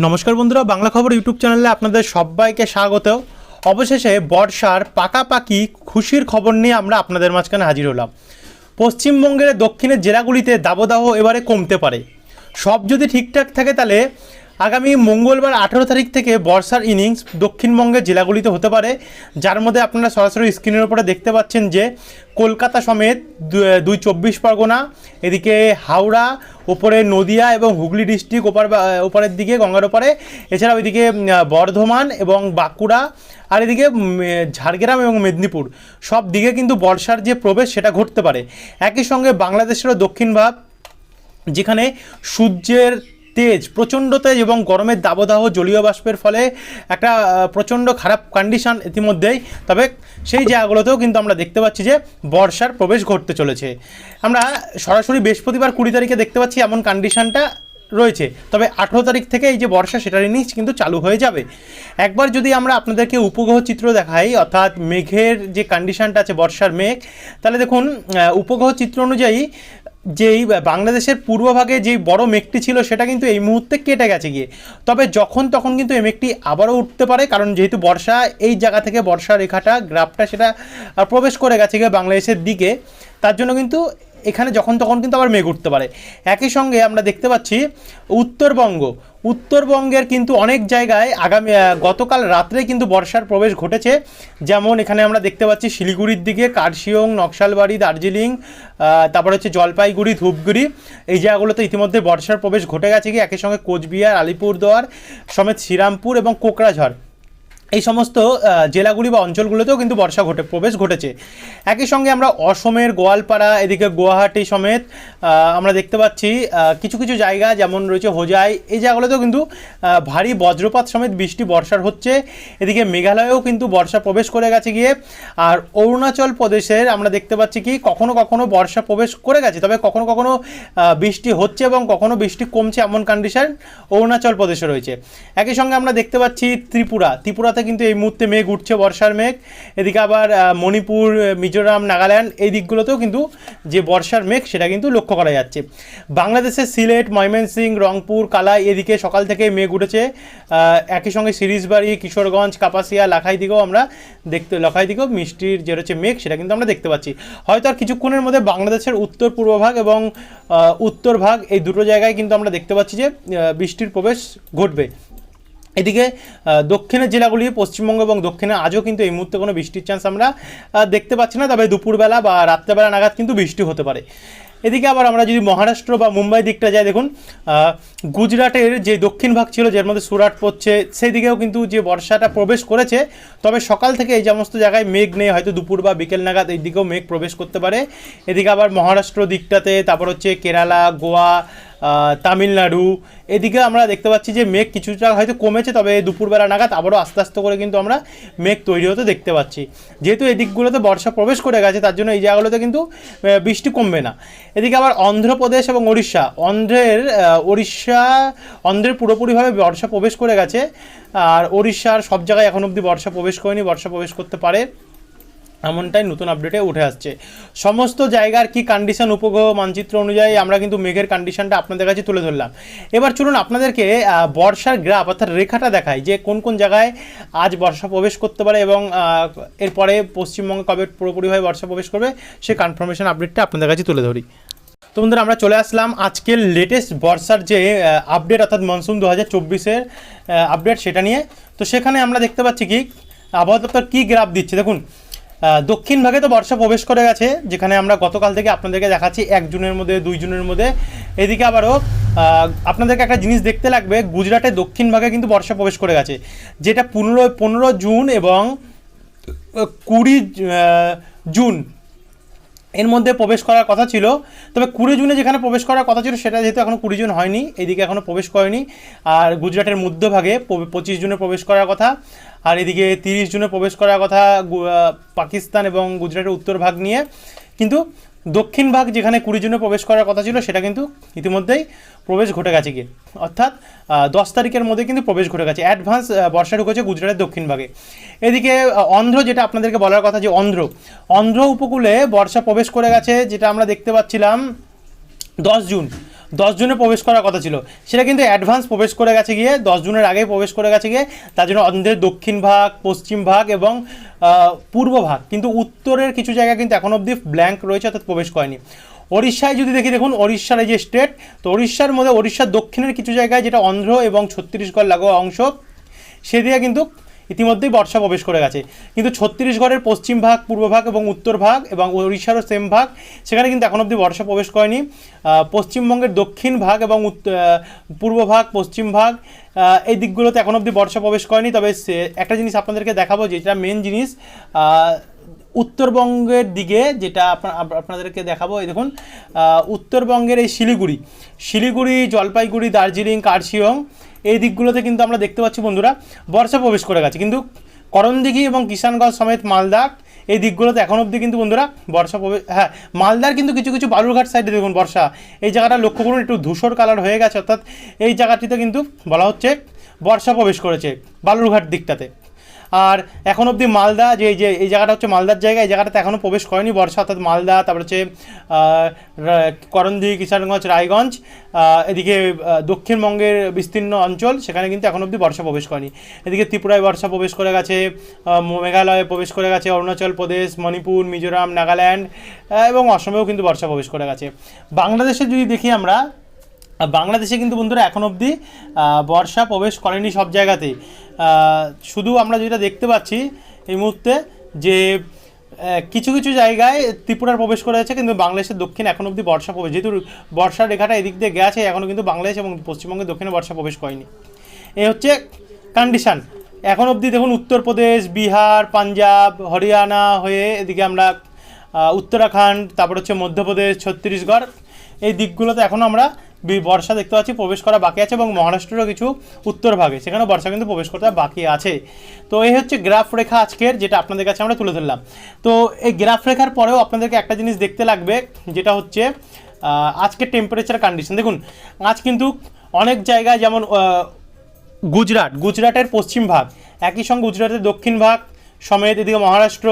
নমস্কার বন্ধুরা, বাংলা খবর ইউটিউব চ্যানেলে আপনাদের সবাইকে স্বাগত অবশেষে বর্ষার পাকাপাকি খুশির খবর নিয়ে আমরা আপনাদের মাঝখানে হাজির হলাম। পশ্চিমবঙ্গের দক্ষিণের জেলাগুলিতে দাবদাহ এবারে কমতে পারে। সব যদি ঠিকঠাক থাকে তাহলে আগামী মঙ্গলবার আঠেরো তারিখ থেকে বর্ষার ইনিংস দক্ষিণবঙ্গের জেলাগুলিতে হতে পারে, যার মধ্যে আপনারা সরাসরি স্ক্রিনের উপরে দেখতে পাচ্ছেন যে কলকাতা সমেত দুই চব্বিশ পরগনা, এদিকে হাওড়া, ওপরে নদিয়া এবং হুগলি ডিস্ট্রিক্ট ওপার ওপারের দিকে, গঙ্গার ওপারে। এছাড়াও এদিকে বর্ধমান এবং বাঁকুড়া, আর এদিকে ঝাড়গ্রাম এবং মেদিনীপুর। সব দিকে কিন্তু বর্ষার যে প্রবেশ সেটা ঘটতে পারে। একই সঙ্গে বাংলাদেশেরও দক্ষিণ ভাগ, যেখানে সূর্যের তেজ, প্রচণ্ড তেজ এবং গরমের দাবদাহ জলীয় বাষ্পের ফলে একটা প্রচণ্ড খারাপ কন্ডিশন ইতিমধ্যেই। তবে সেই জায়গাগুলোতেও কিন্তু আমরা দেখতে পাচ্ছি যে বর্ষার প্রবেশ ঘটতে চলেছে। আমরা সরাসরি বৃহস্পতিবার কুড়ি তারিখে দেখতে পাচ্ছি এমন কন্ডিশনটা রয়েছে। তবে আঠেরো তারিখ থেকে এই যে বর্ষা সেটার ইনিংস কিন্তু চালু হয়ে যাবে। একবার যদি আমরা আপনাদেরকে উপগ্রহ চিত্র দেখাই, অর্থাৎ মেঘের যে কন্ডিশনটা আছে বর্ষার মেঘ, তাহলে দেখুন উপগ্রহ চিত্র অনুযায়ী যেই বাংলাদেশের পূর্বভাগে যেই বড় মেঘটি ছিল সেটা কিন্তু এই মুহূর্তে কেটে গেছে গিয়ে। তবে যখন তখন কিন্তু এই মেঘটি আবারও উঠতে পারে, কারণ যেহেতু বর্ষা, এই জায়গা থেকে বর্ষা রেখাটা, গ্রাফটা সেটা প্রবেশ করে গেছে গিয়ে বাংলাদেশের দিকে। তার জন্য কিন্তু এখানে যখন তখন কিন্তু আবার মেঘ উঠতে পারে। একই সঙ্গে আমরা দেখতে পাচ্ছি উত্তরবঙ্গ। উত্তরবঙ্গের কিন্তু অনেক জায়গায় আগামী গতকাল রাত্রে কিন্তু বর্ষার প্রবেশ ঘটেছে। যেমন এখানে আমরা দেখতে পাচ্ছি শিলিগুড়ির দিকে, কার্শিয়ং, নকশালবাড়ি, দার্জিলিং তারপর হচ্ছে জলপাইগুড়ি, ধূপগুড়ি। এই জায়গাগুলোতে ইতিমধ্যে বর্ষার প্রবেশ ঘটে গেছে কি একই সঙ্গে কোচবিহার, আলিপুরদুয়ার, সমেত শ্রীরামপুর এবং কোকরাঝড়। এই সমস্ত জেলাগুলি বা অঞ্চলগুলোতেও কিন্তু বর্ষা ঘটে, প্রবেশ ঘটেছে। একই সঙ্গে আমরা অসমের গোয়ালপাড়া, এদিকে গুয়াহাটি সমেত আমরা দেখতে পাচ্ছি কিছু কিছু জায়গা যেমন রয়েছে হোজাই, এই জায়গাগুলোতেও কিন্তু ভারী বজ্রপাত সমেত বৃষ্টি, বর্ষার হচ্ছে। এদিকে মেঘালয়েও কিন্তু বর্ষা প্রবেশ করে গেছে গিয়ে। আর অরুণাচল প্রদেশের আমরা দেখতে পাচ্ছি কি, কখনো কখনো বর্ষা প্রবেশ করে গেছে, তবে কখনো কখনো বৃষ্টি হচ্ছে এবং কখনো বৃষ্টি কমছে এমন কন্ডিশন অরুণাচল প্রদেশে রয়েছে। একই সঙ্গে আমরা দেখতে পাচ্ছি ত্রিপুরা, ত্রিপুরাতে কিন্তু এই মুহূর্তে মেঘ উঠছে, বর্ষার মেঘ। এদিকে আবার মণিপুর, মিজোরাম, নাগাল্যান্ড, এই দিকগুলোতেও কিন্তু যে বর্ষার মেঘ, সেটা কিন্তু লক্ষ্য করা যাচ্ছে। বাংলাদেশের সিলেট, ময়মনসিং, রংপুর, কালাই, এদিকে সকাল থেকে মেঘ উঠেছে। একই সঙ্গে সিরিজবাড়ি, কিশোরগঞ্জ, কাপাসিয়া লাখাই দিকেও আমরা দেখতে লাখাই দিকেও মিষ্টির যে হচ্ছে মেঘ, সেটা কিন্তু আমরা দেখতে পাচ্ছি। হয়তো আর কিছুক্ষণের মধ্যে বাংলাদেশের উত্তর পূর্ব ভাগ এবং উত্তর ভাগ এই দুটো জায়গায় কিন্তু আমরা দেখতে পাচ্ছি যে বৃষ্টির প্রবেশ ঘটবে। এদিকে দক্ষিণের জেলাগুলি, পশ্চিমবঙ্গ এবং দক্ষিণে আজও কিন্তু এই মুহূর্তে কোনো বৃষ্টির চান্স আমরা দেখতে পাচ্ছি না। তবে দুপুরবেলা বা রাত্রেবেলা নাগাদ কিন্তু বৃষ্টি হতে পারে। এদিকে আবার আমরা যদি মহারাষ্ট্র বা মুম্বাই দিকটা যাই, দেখুন গুজরাটের যে দক্ষিণ ভাগ ছিল, যার মধ্যে সুরাট পড়ছে সেই দিকেও কিন্তু যে বর্ষাটা প্রবেশ করেছে, তবে সকাল থেকে এই সমস্ত জায়গায় মেঘ নেই। হয়তো দুপুর বা বিকেল নাগাদ এই দিকেও মেঘ প্রবেশ করতে পারে। এদিকে আবার মহারাষ্ট্র দিকটাতে, তারপর হচ্ছে কেরালা, গোয়া তামিলনাড়ু। এদিকে আমরা দেখতে পাচ্ছি যে মেঘ কিছুটা হয়তো কমেছে, তবে দুপুরবেলা নাগাদ আবারও আস্তে আস্তে করে কিন্তু আমরা মেঘ তৈরি হতে দেখতে পাচ্ছি। যেহেতু এদিকগুলোতে বর্ষা প্রবেশ করে গেছে, তার জন্য এই জায়গাগুলোতে কিন্তু বৃষ্টি কমবে না। এদিকে আবার অন্ধ্রপ্রদেশ এবং ওড়িশা। অন্ধ্রের ওড়িশা, অন্ধ্রের পুরোপুরিভাবে বর্ষা প্রবেশ করে গেছে। আর ওড়িশার সব জায়গায় এখন অবধি বর্ষা প্রবেশ করেনি, বর্ষা প্রবেশ করতে পারে। এমনটাই নতুন আপডেটে উঠে আসছে। সমস্ত জায়গার কি কন্ডিশন উপগ্রহ, মানচিত্র অনুযায়ী আমরা কিন্তু মেঘের কন্ডিশনটা আপনাদের কাছে তুলে ধরলাম। এবার চলুন আপনাদেরকে বর্ষার গ্রাফ অর্থাৎ রেখাটা দেখাই যে কোন কোন জায়গায় আজ বর্ষা প্রবেশ করতে পারে এবং এরপরে পশ্চিমবঙ্গে কবে পুরোপুরিভাবে বর্ষা প্রবেশ করবে সেই কনফার্মেশন আপডেটটা আপনাদের কাছে তুলে ধরি। তো বন্ধুরা, আমরা চলে আসলাম আজকের লেটেস্ট বর্ষার যে আপডেট অর্থাৎ মনসুন দু হাজার চব্বিশের আপডেট সেটা নিয়ে। তো সেখানে আমরা দেখতে পাচ্ছি কি, আবহাওয়া দপ্তর কী গ্রাফ দিচ্ছে? দেখুন দক্ষিণ ভাগে তো বর্ষা প্রবেশ করে গেছে, যেখানে আমরা গতকাল থেকে আপনাদেরকে দেখাচ্ছি এক জুনের মধ্যে, দুই জুনের মধ্যে। এদিকে আবারও আপনাদেরকে একটা জিনিস দেখতে লাগবে গুজরাটের দক্ষিণ ভাগে কিন্তু বর্ষা প্রবেশ করে গেছে। যেটা পনেরো পনেরো জুন এবং কুড়ি জুন এর মধ্যে প্রবেশ করার কথা ছিল। তবে কুড়ি জুনে যেখানে প্রবেশ করার কথা ছিল, সেটা যেহেতু এখনও কুড়ি জুন হয়নি, এদিকে এখনও প্রবেশ করেনি। আর গুজরাটের মধ্যভাগে পঁচিশ জুনে প্রবেশ করার কথা। আর এদিকে তিরিশ জুনে প্রবেশ করার কথা পাকিস্তান এবং গুজরাটের উত্তর ভাগ নিয়ে। কিন্তু দক্ষিণ ভাগ যেখানে কুড়ি জুনে প্রবেশ করার কথা ছিল, সেটা কিন্তু ইতিমধ্যেই প্রবেশ ঘটে গেছে গিয়ে। অর্থাৎ দশ তারিখের মধ্যে কিন্তু প্রবেশ ঘটে গেছে। অ্যাডভান্স বর্ষা ঢুকেছে গুজরাটের দক্ষিণ ভাগে। এদিকে অন্ধ্র যেটা আপনাদেরকে বলার কথা যে অন্ধ্র অন্ধ্র উপকূলে বর্ষা প্রবেশ করে গেছে, যেটা আমরা দেখতে পাচ্ছিলাম দশ জুন। দশ জুনে প্রবেশ করার কথা ছিল। সেটা কিন্তু অ্যাডভান্স প্রবেশ করে গেছে গিয়ে, দশ জুনের আগেই প্রবেশ করে গেছে গিয়ে, তার জন্য অন্ধ্রের দক্ষিণ ভাগ, পশ্চিম ভাগ এবং পূর্ব ভাগ। কিন্তু উত্তরের কিছু জায়গা কিন্তু এখন অবধি ব্ল্যাঙ্ক রয়েছে, অর্থাৎ প্রবেশ করেনি। ওড়িশায় যদি দেখি, দেখুন, ওড়িশার এই যে স্টেট তো ওড়িশার মধ্যে, ওড়িশার দক্ষিণের কিছু জায়গায় যেটা অন্ধ্র এবং ছত্তিশগড় লাগোয়া অংশ, সেদিকে কিন্তু ইতিমধ্যেই বর্ষা প্রবেশ করে গেছে। কিন্তু ছত্তিশগড়ের পশ্চিম ভাগ, পূর্ব ভাগ এবং উত্তর ভাগ এবং ওড়িশারও সেম ভাগ, সেখানে কিন্তু এখন অবধি বর্ষা প্রবেশ করেনি। পশ্চিমবঙ্গের দক্ষিণ ভাগ এবং পূর্ব ভাগ, পশ্চিম ভাগ এই দিকগুলোতে এখন অবধি বর্ষা প্রবেশ করেনি। তবে একটা জিনিস আপনাদেরকে দেখাবো যেটা মেন জিনিস উত্তরবঙ্গের দিকে যেটা আপনা- আপনাদেরকে দেখাবো, এই দেখুন উত্তরবঙ্গের এই শিলিগুড়ি শিলিগুড়ি, জলপাইগুড়ি, দার্জিলিং কার্শিয়ং এই দিকগুলোতে কিন্তু আমরা দেখতে পাচ্ছি বন্ধুরা, বর্ষা প্রবেশ করে গেছে। কিন্তু করণদিঘি এবং কিষানগঞ্জ সমেত মালদা, এই দিকগুলোতে এখন অবধি কিন্তু বন্ধুরা বর্ষা প্রবেশ হ্যাঁ মালদার কিন্তু কিছু কিছু বালুরঘাট সাইডে দেখুন বর্ষা। এই জায়গাটা লক্ষ্য করুন, একটু ধূসর কালার হয়ে গেছে, অর্থাৎ এই জায়গাটিতে কিন্তু বলা হচ্ছে বর্ষা প্রবেশ করেছে বালুরঘাট দিকটাতে। আর এখন অবধি মালদা, যে যে, এই জায়গাটা হচ্ছে মালদার জায়গা, এই জায়গাটাতে এখনও প্রবেশ করেনি বর্ষা, অর্থাৎ মালদা, তারপর হচ্ছে রা- কিষানগঞ্জ, রায়গঞ্জ এদিকে দক্ষিণবঙ্গের বিস্তীর্ণ অঞ্চল, সেখানে কিন্তু এখন অবধি বর্ষা প্রবেশ করেনি। এদিকে ত্রিপুরায় বর্ষা প্রবেশ করে গেছে মেঘালয়ে প্রবেশ করে গেছে, অরুণাচল প্রদেশ, মণিপুর, মিজোরাম, নাগাল্যান্ড এবং অসমেও কিন্তু বর্ষা প্রবেশ করে গেছে। বাংলাদেশে যদি দেখি আমরা বাংলাদেশে কিন্তু বন্ধুরা এখন অবধি বর্ষা প্রবেশ করেনি সব জায়গাতে। শুধু আমরা যেটা দেখতে পাচ্ছি এই মুহূর্তে যে কিছু কিছু জায়গায় ত্রিপুরার প্রবেশ করে আছে কিন্তু বাংলাদেশের দক্ষিণ এখন অবধি বর্ষা প্রবেশ, যেহেতু বর্ষা রেখাটা এদিক দিয়ে গেছে এখনও কিন্তু বাংলাদেশ এবং পশ্চিমবঙ্গের দক্ষিণে বর্ষা প্রবেশ করেনি। এই হচ্ছে কন্ডিশন এখন অবধি দেখুন, উত্তরপ্রদেশ, বিহার, পাঞ্জাব, হরিয়ানা হয়ে এদিকে আমরা উত্তরাখণ্ড, তারপর হচ্ছে মধ্যপ্রদেশ, ছত্তিশগড়। এই দিকগুলোতে এখনও আমরা বর্ষা দেখতে পাচ্ছি প্রবেশ করা বাকি আছে এবং মহারাষ্ট্রেরও কিছু উত্তর ভাগে। সেখানে বর্ষা কিন্তু প্রবেশ করতে বাকি আছে। তো এই হচ্ছে গ্রাফ রেখা আজকের যেটা আপনাদের কাছে আমরা তুলে ধরলাম। তো এই গ্রাফ রেখার পরেও আপনাদেরকে একটা জিনিস দেখতে লাগবে যেটা হচ্ছে আহ, আজকের টেম্পারেচার কন্ডিশন দেখুন আজ কিন্তু অনেক জায়গায় যেমন গুজরাট গুজরাটের পশ্চিম ভাগ একই সঙ্গে গুজরাটের দক্ষিণ ভাগ সমেত এদিকে মহারাষ্ট্র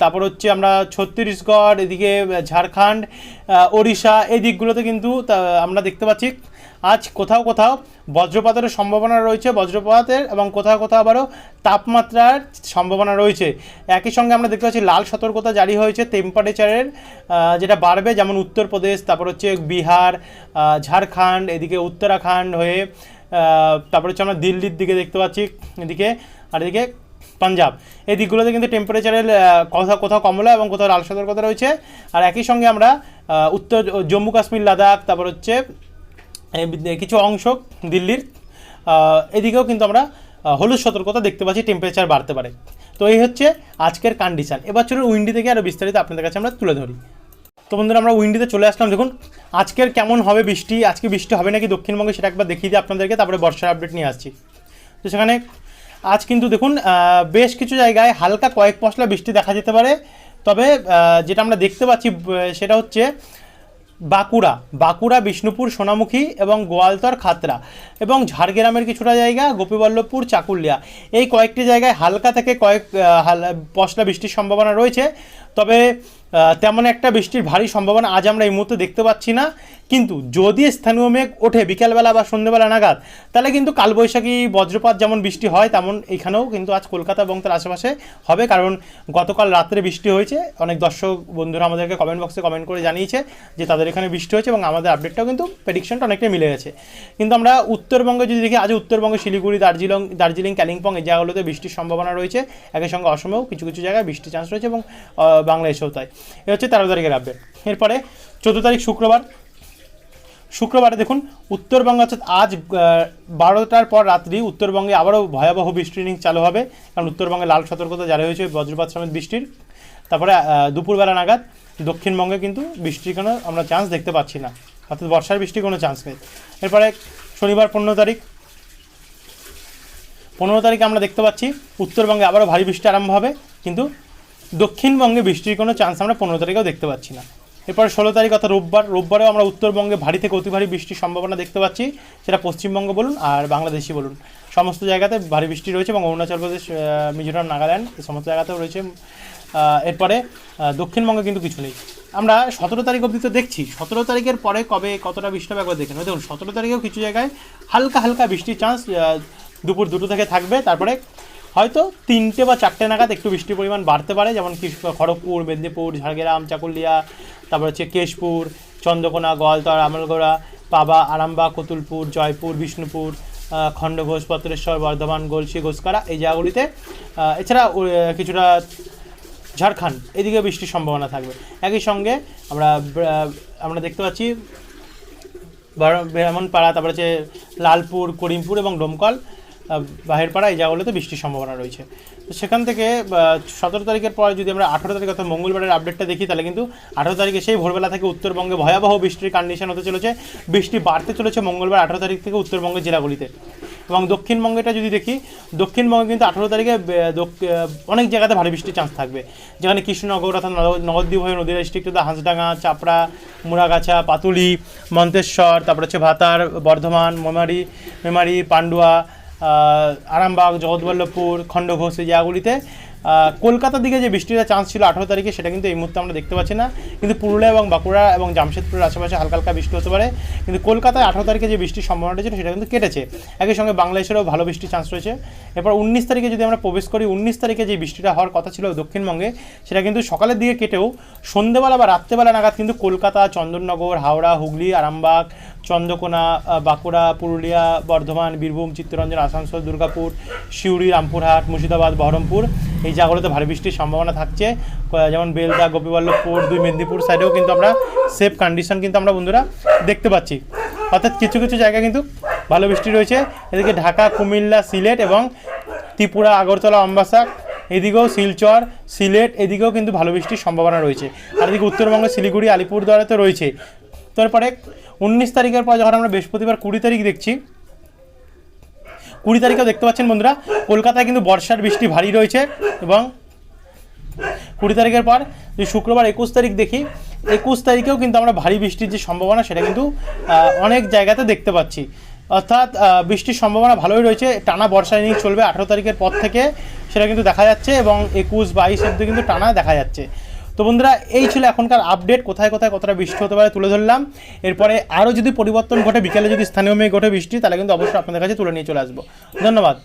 তারপর হচ্ছে আমরা ছত্তিশগড়, এদিকে ঝাড়খণ্ড ওড়িশা, এই দিকগুলোতে কিন্তু আমরা দেখতে পাচ্ছি। আজ কোথাও কোথাও বজ্রপাতের সম্ভাবনা রয়েছে, বজ্রপাতের এবং কোথাও কোথাও আবারও তাপমাত্রার সম্ভাবনা রয়েছে। একই সঙ্গে আমরা দেখতে পাচ্ছি, লাল সতর্কতা জারি হয়েছে টেম্পারেচারের যেটা বাড়বে যেমন উত্তরপ্রদেশ, তারপর হচ্ছে বিহার ঝাড়খণ্ড, এদিকে উত্তরাখণ্ড হয়ে তারপর হচ্ছে আমরা দিল্লির দিকে দেখতে পাচ্ছি, এদিকে, আর এদিকে পাঞ্জাব। এই দিকগুলোতে কিন্তু টেম্পারেচারের কোথাও কোথাও কমলা এবং কোথাও লাল সতর্কতা রয়েছে। আর একই সঙ্গে আমরা উত্তর, জম্মু কাশ্মীর, লাদাখ, তারপর হচ্ছে কিছু অংশ দিল্লির। এদিকেও কিন্তু আমরা হলুদ সতর্কতা দেখতে পাচ্ছি টেম্পারেচার বাড়তে পারে। তো এই হচ্ছে আজকের কন্ডিশন এবার চলুন উইন্ডি থেকে আরও বিস্তারিত আপনাদের কাছে আমরা তুলে ধরি। তো বন্ধুরা, আমরা উইন্ডিতে চলে আসলাম। দেখুন, আজকের কেমন হবে বৃষ্টি? আজকে বৃষ্টি হবে নাকি দক্ষিণবঙ্গে সেটা একবার দেখিয়ে দিই আপনাদেরকে, তারপরে বর্ষার আপডেট নিয়ে আসছি। তো সেখানে আজ কিন্তু দেখুন বেশ কিছু জায়গায় হালকা কয়েক পশলা বৃষ্টি দেখা যেতে পারে। তবে যেটা আমরা দেখতে পাচ্ছি সেটা হচ্ছে বাঁকুড়া বাঁকুড়া, বিষ্ণুপুর, সোনামুখী এবং গোয়ালতর খাতরা এবং ঝাড়গ্রামের কিছুটা জায়গা, গোপীবল্লভপুর, চাকুলিয়া। এই কয়েকটি জায়গায় হালকা থেকে কয়েক পশলা বৃষ্টির সম্ভাবনা রয়েছে। তবে তেমন একটা বৃষ্টির ভারী সম্ভাবনা আজ আমরা এই মুহূর্তে দেখতে পাচ্ছি না। কিন্তু যদি স্থানীয় মেঘ ওঠে বিকালবেলা বা সন্ধ্যেবেলা নাগাদ, তাহলে কিন্তু কালবৈশাখী, বজ্রপাত যেমন বৃষ্টি হয়, তেমন এখানেও কিন্তু আজ কলকাতা এবং তার আশেপাশে হবে। কারণ গতকাল রাত্রে বৃষ্টি হয়েছে। অনেক দর্শক, বন্ধুরা আমাদেরকে কমেন্ট বক্সে কমেন্ট করে জানিয়েছে যে তাদের এখানে বৃষ্টি হয়েছে এবং আমাদের আপডেটটাও কিন্তু প্রেডিকশনটা অনেকটাই মিলে গেছে। কিন্তু আমরা উত্তরবঙ্গে যদি দেখি, আজ উত্তরবঙ্গে শিলিগুড়ি, দার্জিলিং দার্জিলিং কালিম্পং এই জায়গাগুলোতে বৃষ্টির সম্ভাবনা রয়েছে। একই সঙ্গে অসমেও কিছু কিছু জায়গায় বৃষ্টির চান্স রয়েছে এবং বাংলাদেশেও তাই। এ হচ্ছে তেরো তারিখের আপডেট এরপরে চোদ্দ তারিখ শুক্রবার। শুক্রবারে দেখুন, উত্তরবঙ্গে অর্থাৎ আজ বারোটার পর রাত্রি উত্তরবঙ্গে আবারও ভয়াবহ বৃষ্টির ইনিংস চালু হবে, কারণ উত্তরবঙ্গে লাল সতর্কতা জারি হয়েছে বজ্রপাত সমেত বৃষ্টির। তারপরে দুপুরবেলা নাগাদ দক্ষিণবঙ্গে কিন্তু বৃষ্টির কোনো আমরা চান্স দেখতে পাচ্ছি না। অর্থাৎ বর্ষার বৃষ্টির কোনো চান্স নেই। এরপরে শনিবার পনেরো তারিখ। পনেরো তারিখে আমরা দেখতে পাচ্ছি, উত্তরবঙ্গে আবারও ভারী বৃষ্টি আরম্ভ হবে, কিন্তু দক্ষিণবঙ্গে বৃষ্টির কোনো চান্স আমরা পনেরো তারিখেও দেখতে পাচ্ছি না। এরপর ষোলো তারিখ অর্থাৎ রোববার, রোববারেও আমরা উত্তরবঙ্গে ভারী থেকে অতি ভারী বৃষ্টির সম্ভাবনা দেখতে পাচ্ছি। সেটা পশ্চিমবঙ্গ বলুন আর বাংলাদেশি বলুন। সমস্ত জায়গাতে ভারী বৃষ্টি রয়েছে এবং অরুণাচল প্রদেশ মিজোরাম, নাগাল্যান্ড এই সমস্ত জায়গাতেও রয়েছে। এরপরে দক্ষিণবঙ্গে কিন্তু কিছু নেই। আমরা সতেরো তারিখ অবধি তো দেখছি। সতেরো তারিখের পরে কবে কতটা বৃষ্টি হবে একবার দেখে নেব। দেখুন, সতেরো তারিখেও কিছু জায়গায় হালকা হালকা বৃষ্টির চান্স দুপুর দুটো থেকে থাকবে। তারপরে হয়তো তিনটে বা চারটে নাগাদ একটু বৃষ্টির পরিমাণ বাড়তে পারে, যেমন কি খড়গপুর, মেদিনীপুর, ঝাড়গ্রাম, চাকুলিয়া, তারপর হচ্ছে কেশপুর, চন্দ্রকোনা, গোয়ালতর, আমলগোড়া, পাবা, আরামবাগ, কতুলপুর, জয়পুর, বিষ্ণুপুর খণ্ডঘোষ, পত্রেশ্বর, বর্ধমান গলসি ঘোষকারা এই জায়গাগুলিতে এছাড়া কিছুটা ঝাড়খণ্ড এদিকে বৃষ্টির সম্ভাবনা থাকবে। একই সঙ্গে আমরা আমরা দেখতে পাচ্ছি ব্রাহ্মণপাড়া, তারপরে হচ্ছে লালপুর, করিমপুর এবং ডোমকল আহ, বাহেরপাড়া এই জায়গাগুলোতে বৃষ্টির সম্ভাবনা রয়েছে। তো সেখান থেকে সতেরো তারিখের পরে যদি আমরা আঠেরো তারিখ অর্থাৎ মঙ্গলবারের আপডেটটা দেখি তাহলে কিন্তু আঠেরো তারিখে সেই ভোরবেলা থেকে উত্তরবঙ্গে ভয়াবহ বৃষ্টির কন্ডিশন হতে চলেছে। বৃষ্টি বাড়তে চলেছে মঙ্গলবার আঠেরো তারিখ থেকে উত্তরবঙ্গের জেলাগুলিতে। এবং দক্ষিণবঙ্গেটা যদি দেখি দক্ষিণবঙ্গে কিন্তু আঠেরো তারিখে অনেক জায়গাতে ভারী বৃষ্টির চান্স থাকবে। যেখানে কৃষ্ণনগর অর্থাৎ নবদ্বীপ হয়ে নদীয়া ডিস্ট্রিক্ট হাঁসডাঙ্গা চাপড়া মুড়াগাছা পাতুলি মন্তেশ্বর তারপর হচ্ছে ভাতার বর্ধমান মেমারি মেমারি পান্ডুয়া আরামবাগ জগৎবল্লভপুর খণ্ডঘোষ এই জায়গাগুলিতে কলকাতার দিকে যে বৃষ্টির চান্স ছিল আঠেরো তারিখে, সেটা কিন্তু এই মুহূর্তে আমরা দেখতে পাচ্ছি না। কিন্তু পুরুলিয়া এবং বাঁকুড়া এবং জামশেদপুরের আশেপাশে হালকা হালকা বৃষ্টি হতে পারে। কিন্তু কলকাতায় আঠেরো তারিখে যে বৃষ্টির সম্ভাবনাটা ছিল, সেটা কিন্তু কেটেছে। একই সঙ্গে বাংলাদেশেরও ভালো বৃষ্টির চান্স রয়েছে। এরপর উনিশ তারিখে যদি আমরা প্রবেশ করি, উনিশ তারিখে যে বৃষ্টিটা হওয়ার কথা ছিল দক্ষিণবঙ্গে, সেটা কিন্তু সকালের দিকে কেটেও সন্ধেবেলা বা রাত্রেবেলা নাগাদ কিন্তু কলকাতা, চন্দননগর, হাওড়া, হুগলি, আরামবাগ, চন্দ্রকোনা বাঁকুড়া, পুরুলিয়া, বর্ধমান, বীরভূম, চিত্তরঞ্জন, আসানসোল, দুর্গাপুর, সিউড়ি, রামপুরহাট, মুর্শিদাবাদ, বহরমপুর, এই জায়গাগুলোতে ভারী বৃষ্টির সম্ভাবনা থাকছে। যেমন বেলদা গোপীবল্লভপুর দুই মেদিনীপুর সাইডেও কিন্তু আমরা সেফ কন্ডিশন কিন্তু আমরা বন্ধুরা দেখতে পাচ্ছি। অর্থাৎ কিছু কিছু জায়গায় কিন্তু ভালো বৃষ্টি রয়েছে। এদিকে ঢাকা, কুমিল্লা, সিলেট এবং ত্রিপুরা, আগরতলা, অম্বাসা, এদিকেও শিলচর, সিলেট, এদিকেও কিন্তু ভালো বৃষ্টির সম্ভাবনা রয়েছে। আর এদিকে উত্তরবঙ্গ, শিলিগুড়ি, আলিপুরদুয়ারে তো রয়েছে। তারপরে উনিশ তারিখের পর যখন আমরা বৃহস্পতিবার কুড়ি তারিখ দেখছি কুড়ি তারিখেও দেখতে পাচ্ছেন বন্ধুরা, কলকাতায় কিন্তু বর্ষার বৃষ্টি ভারী রয়েছে এবং কুড়ি তারিখের পর যদি শুক্রবার একুশ তারিখ দেখি, একুশ তারিখেও কিন্তু আমরা ভারী বৃষ্টির যে সম্ভাবনা সেটা কিন্তু অনেক জায়গাতে দেখতে পাচ্ছি। অর্থাৎ বৃষ্টির সম্ভাবনা ভালোই রয়েছে, টানা বর্ষা ইনিংস চলবে আঠেরো তারিখের পর থেকে সেটা কিন্তু দেখা যাচ্ছে এবং একুশ বাইশ অব্দি কিন্তু টানা দেখা যাচ্ছে। তো বন্ধুরা, এই ছিল এখনকার আপডেট কোথায় কোথায় কতটা বৃষ্টি হতে পারে তুলে ধরলাম। এরপরে আরও যদি পরিবর্তন ঘটে, বিকেলে যদি স্থানীয় মেয়ে ঘটে বৃষ্টি, তাহলে কিন্তু অবশ্যই আপনাদের কাছে তুলে নিয়ে চলে আসব। ধন্যবাদ।